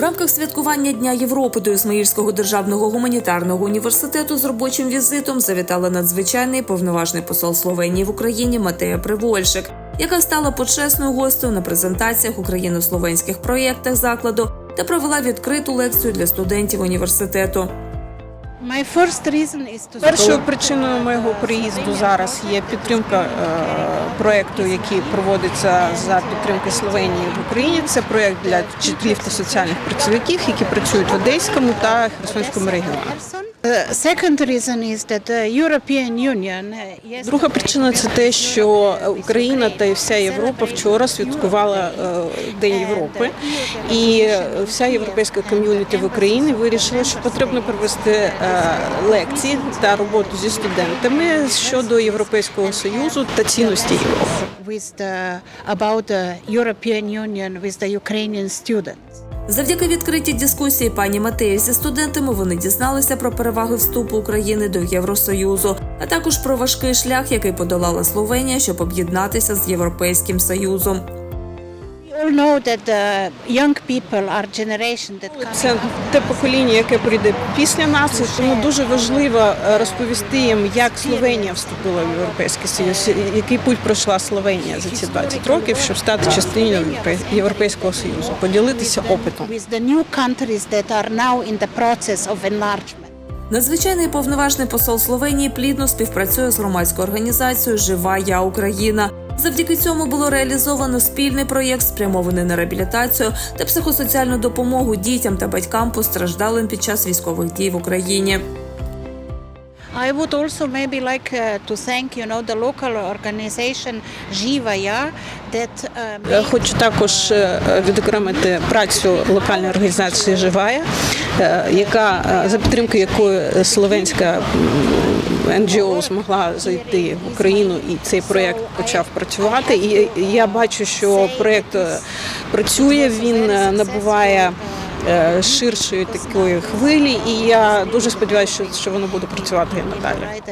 В рамках святкування Дня Європи до Ізмаїльського державного гуманітарного університету з робочим візитом завітала надзвичайний повноважний посол Словенії в Україні Матея Привольшик, яка стала почесною гостею на презентаціях україно-словенських проєктах закладу та провела відкриту лекцію для студентів університету. Першою причиною моєго приїзду зараз є підтримка е, проєкту, який проводиться за підтримки Словенії в Україні. Це проєкт для вчителів та соціальних працівників, які працюють в Одеському та Херсонському регіонах. Uh, yes, Друга причина це те, що Україна та і вся Європа вчора святкувала е, День Європи, і вся європейська ком'юніті в Україні вирішила, що потрібно провести е, лекції та роботу зі студентами щодо Європейського союзу та цінності Європи. with the, about the European Union with the Ukrainian students. Завдяки відкритій дискусії пані Матеї зі студентами вони дізналися про переваги вступу України до Євросоюзу, а також про важкий шлях, який подолала Словенія, щоб об'єднатися з Європейським Союзом. Це те покоління, яке прийде після нас, тому дуже важливо е, розповісти їм, як Словенія вступила в Європейський Союз, який путь пройшла Словенія за ці 20 років, щоб стати частиною Європейського Союзу, поділитися опитом. with the new countries that are now in the process of enlargement. Надзвичайний повноважний посол Словенії плідно співпрацює з громадською організацією Жива Я Україна. Завдяки цьому було реалізовано спільний проєкт, спрямований на реабілітацію та психосоціальну допомогу дітям та батькам постраждалим під час військових дій в Україні. I would also maybe like uh, to thank you know the local organization Živaya that uh, Хочу також е, відокремити працю локальної організації Живая, яка е, за підтримки якої словенська НГО змогла зайти в Україну і цей проєкт почав працювати. І я бачу, що проєкт е, працює, він е, набуває е, ширшої такої хвилі, і я дуже сподіваюся, що воно буде працювати і надалі.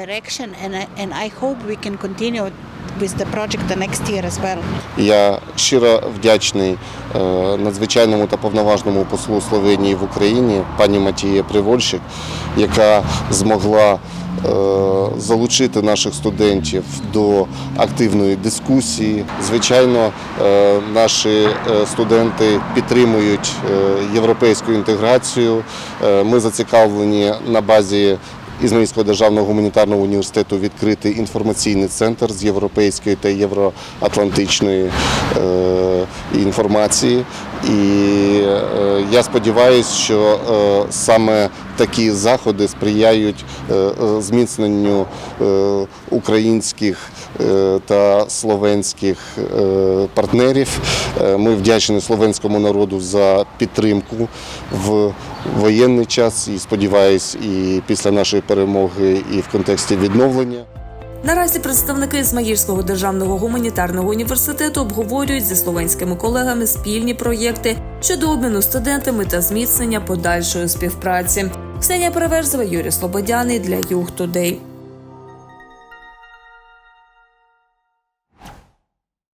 With the project the next year as well. Я щиро вдячний е, надзвичайному та повноважному послу Словенії в Україні пані Матії Привольщик, яка змогла е, залучити наших студентів до активної дискусії. Звичайно, е, наші студенти підтримують європейську інтеграцію. Ми зацікавлені на базі Ізмаїльського державного гуманітарного університету відкрити інформаційний центр з європейської та євроатлантичної е, інформації. І е, я сподіваюся, що е, саме такі заходи сприяють е, зміцненню українських та словенських партнерів. Ми вдячні словенському народу за підтримку в воєнний час і сподіваюсь, і після нашої перемоги, і в контексті відновлення. Наразі представники Ізмаїльського державного гуманітарного університету обговорюють зі словенськими колегами спільні проєкти щодо обміну студентами та зміцнення подальшої співпраці. Ксенія Переверзова, Юрій Слободяний для Юг Тудей.